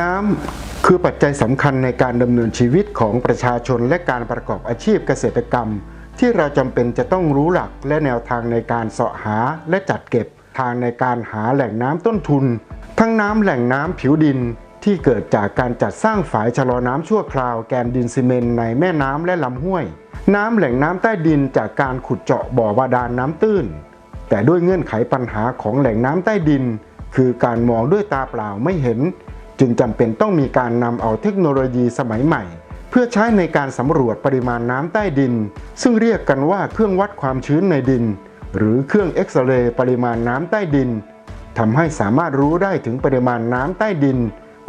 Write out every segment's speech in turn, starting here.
น้ำคือปัจจัยสำคัญในการดำเนินชีวิตของประชาชนและการประกอบอาชีพเกษตรกรรม ที่เราจำเป็นจะต้องรู้หลักและแนวทางในการเสาะหาและจัดเก็บทางในการหาแหล่งน้ำต้นทุน ทั้งน้ำแหล่งน้ำผิวดินที่เกิดจากการจัดสร้างฝายชะลอน้ำชั่วคราวแกนดินซีเมนในแม่น้ำและลำห้วย น้ำแหล่งน้ำใต้ดินจากการขุดเจาะบ่อบาดาลน้ำตื้น แต่ด้วยเงื่อนไขปัญหาของแหล่งน้ำใต้ดิน คือการมองด้วยตาเปล่าไม่เห็น จึงจำเป็นต้องมีการนำเอาเทคโนโลยีสมัยใหม่ เพื่อใช้ในการสำรวจปริมาณน้ำใต้ดิน ซึ่งเรียกกันว่าเครื่องวัดความชื้นในดิน หรือเครื่องเอ็กซเรย์ปริมาณน้ำใต้ดินทำให้สามารถรู้ได้ถึงปริมาณน้ำใต้ดิน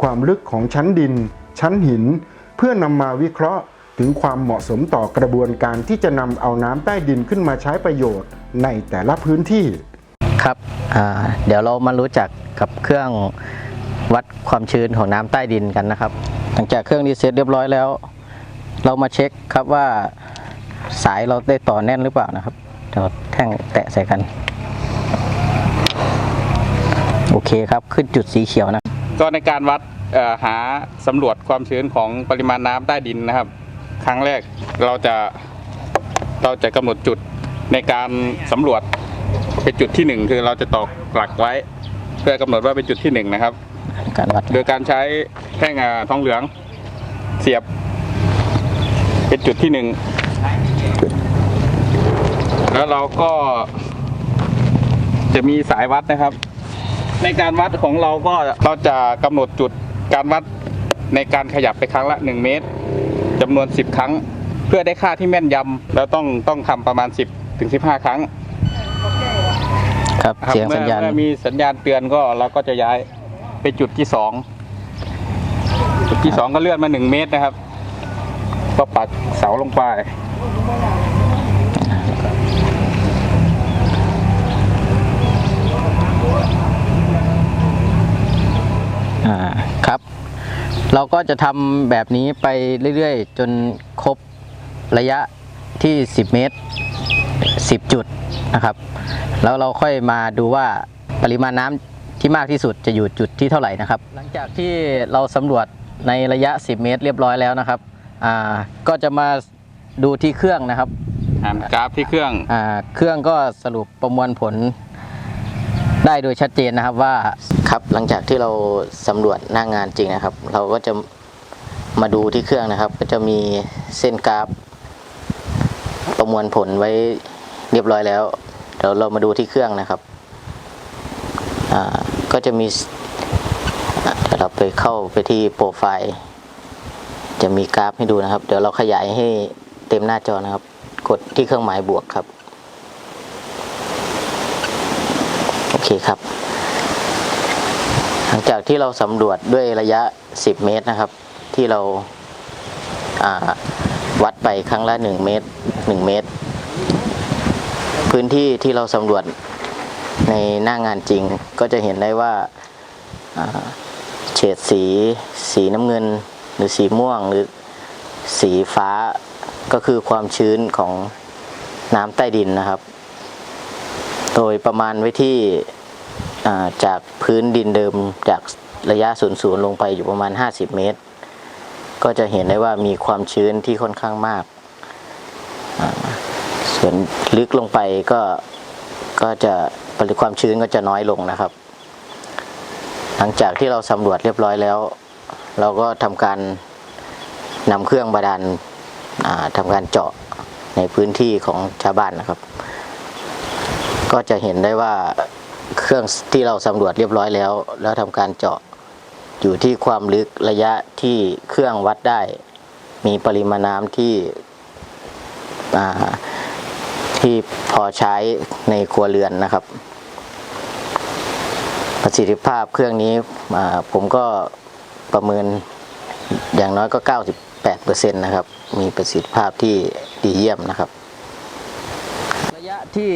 ความลึกของชั้นดิน ชั้นหิน เพื่อนำมาวิเคราะห์ถึงความเหมาะสมต่อกระบวนการที่จะนำเอาน้ำใต้ดินขึ้นมาใช้ประโยชน์ในแต่ละพื้นที่ ครับเดี๋ยวเรามารู้จักกับเครื่อง วัดความชื้นของน้ำใต้ดินกันนะครับ หลังจากเครื่องรีเซ็ตเรียบร้อยแล้ว เรามาเช็คครับว่าสายเราได้ต่อแน่นหรือเปล่านะครับเดี๋ยวแท่งแตะใส่กัน โอเคครับขึ้นจุดสีเขียวนะ ก็ในการวัดหาสำรวจความชื้นของปริมาณน้ำใต้ดินนะครับ ครั้งแรกเราจะเราจะกำหนดจุดในการสำรวจเป็นจุดที่หนึ่งคือเราจะตอกหลักไว้ เพื่อกำหนดว่าเป็นจุดที่หนึ่งนะครับ การวัดโดยการใช้แท่งอ่าทองเหลืองเสียบ เป็นจุดที่หนึ่งแล้วเราก็ จะมีสายวัดนะครับ ในการวัดของเราก็เราจะกำหนดจุดการวัดในการขยับไปครั้งละ 1 เมตรจำนวน 10 ครั้ง เพื่อได้ค่าที่แม่นยำเราต้องต้องทำประมาณ 10ถึง15 ครั้ง ครับครับเสียงเมื่สัอญญาณ เมื่อมีสัญญาณเตือนก็เราก็จะย้ายไปจุดที่สองจุดที่สองก็เลื่อนมาหนึ่งเมตรนะครับ ก็ปักเสาลงไป อ่าครับ เราก็จะทำแบบนี้ไปเรื่อยๆ จนครบระยะที่ 10 เมตร 10 จุดนะครับ แล้วเราค่อยมาดูว่าปริมาณน้ำที่มากที่สุดจะอยู่จุดที่เท่าไหร่นะครับ หลังจากที่เราสำรวจในระยะ 10 เมตรเรียบร้อยแล้วนะครับอ่าก็จะมาดูที่เครื่องนะครับอ่านกราฟที่เครื่องอ่าเครื่องก็สรุปประมวลผลได้โดยชัดเจนนะครับว่าครับหลังจากที่เราสำรวจหน้างงานจริงนะครับ เราก็จะมาดูที่เครื่องนะครับ ก็จะมีเส้นกราฟ ประมวลผลไว้ เรียบร้อยแล้วเดี๋ยวเรามาดูที่เครื่องนะครับก็จะมีเดี๋ยวเราไปเข้าไปที่โปรไฟล์ จะมีกราฟให้ดูนะครับ เดี๋ยวเราขยายให้เต็มหน้าจอนะครับ กดที่เครื่องหมายบวกครับ โอเคครับ หลังจากที่เราสำรวจด้วยระยะ 10 เมตรนะครับ ที่เราวัดไปครั้งละ 1 เมตร 1 เมตร พื้นที่ที่เราสำรวจในหน้างานจริง ก็จะเห็นได้ว่าเฉดสี สีน้ำเงิน หรือสีม่วงหรือสีฟ้าก็คือความชื้นของน้ำใต้ดินนะครับ โดยประมาณไว้ที่าจากพื้นดินเดิมจากระยะศูนย์ศูนย์ลงไปอยู่ประมาณ 50 เมตร ก็จะเห็นได้ว่ามีความชื้นที่ค่อนข้างมากา ส่วนลึกลงไปก็ก็จะปริมาณความชื้นก็จะน้อยลงนะครับ หลังจากที่เราสำรวจเรียบร้อยแล้ว เราก็ทำการนำเครื่องบาดาลทำการเจาะในพื้นที่ของชาวบ้านนะครับ ก็จะเห็นได้ว่าเครื่องที่เราสำรวจเรียบร้อยแล้ว แล้วทำการเจาะอยู่ที่ความลึกระยะที่เครื่องวัดได้ มีปริมาณน้ำที่อ่า ที่พอใช้ในครัวเรือนนะครับ ประสิทธิภาพเครื่องนี้อ่าผมก็ประเมินอย่างน้อยก็ 98%นะครับ มีประสิทธิภาพที่ดีเยี่ยมนะครับ ระยะที่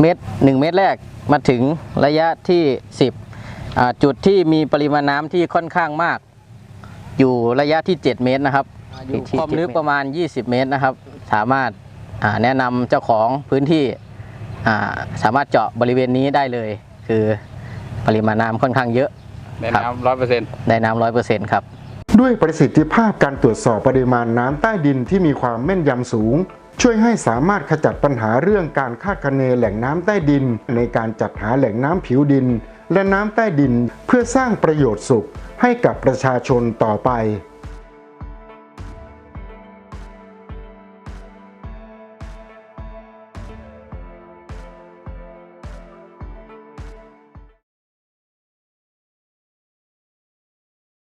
เมตรหนึ่งเมตรแรกมาถึงระยะที่ 10อ่าจุดที่มีปริมาณน้ำที่ค่อนข้างมาก อยู่ระยะที่ 7 เมตรนะครับอยู่ความลึกประมาณ 20 เมตรนะครับ สามารถอ่า แนะนำเจ้าของพื้นที่อ่าสามารถเจาะบริเวณนี้ได้เลย คือปริมาณน้ำค่อนข้างเยอะในครับน้ำร้อยเปอร์เซ็นต์ได้น้ำร้อยเปอร์เซ็นต์ครับ ด้วยประสิทธิภาพการตรวจสอบปริมาณน้ำใต้ดินที่มีความแม่นยำสูง ช่วยให้สามารถขจัดปัญหาเรื่องการคาดคะเนแหล่งน้ำใต้ดิน ในการจัดหาแหล่งน้ำผิวดิน และน้ำใต้ดินเพื่อสร้างประโยชน์สุขให้กับประชาชนต่อไป